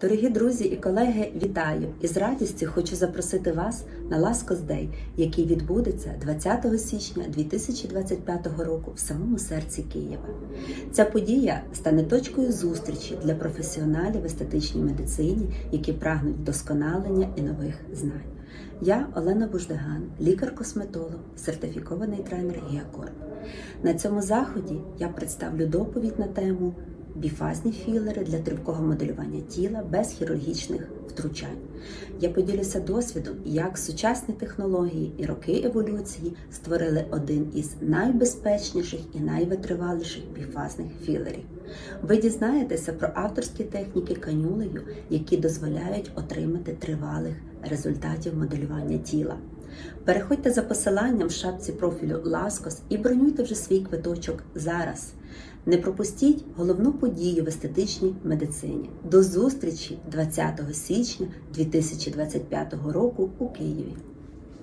Дорогі друзі і колеги, вітаю! І з радістю хочу запросити вас на Ласкос Дей, який відбудеться 20 січня 2025 року в самому серці Києва. Ця подія стане точкою зустрічі для професіоналів в естетичній медицині, які прагнуть вдосконалення і нових знань. Я Олена Буждеган, лікар-косметолог, сертифікований тренер Гіакор. На цьому заході я представлю доповідь на тему біфазні філери для тривкого моделювання тіла без хірургічних втручань. Я поділюся досвідом, як сучасні технології і роки еволюції створили один із найбезпечніших і найвитриваліших біфазних філерів. Ви дізнаєтеся про авторські техніки канюлею, які дозволяють отримати тривалих результатів моделювання тіла. Переходьте за посиланням в шапці профілю Ласкос і бронюйте вже свій квиточок зараз. Не пропустіть головну подію в естетичній медицині. До зустрічі 20 січня 2025 року у Києві.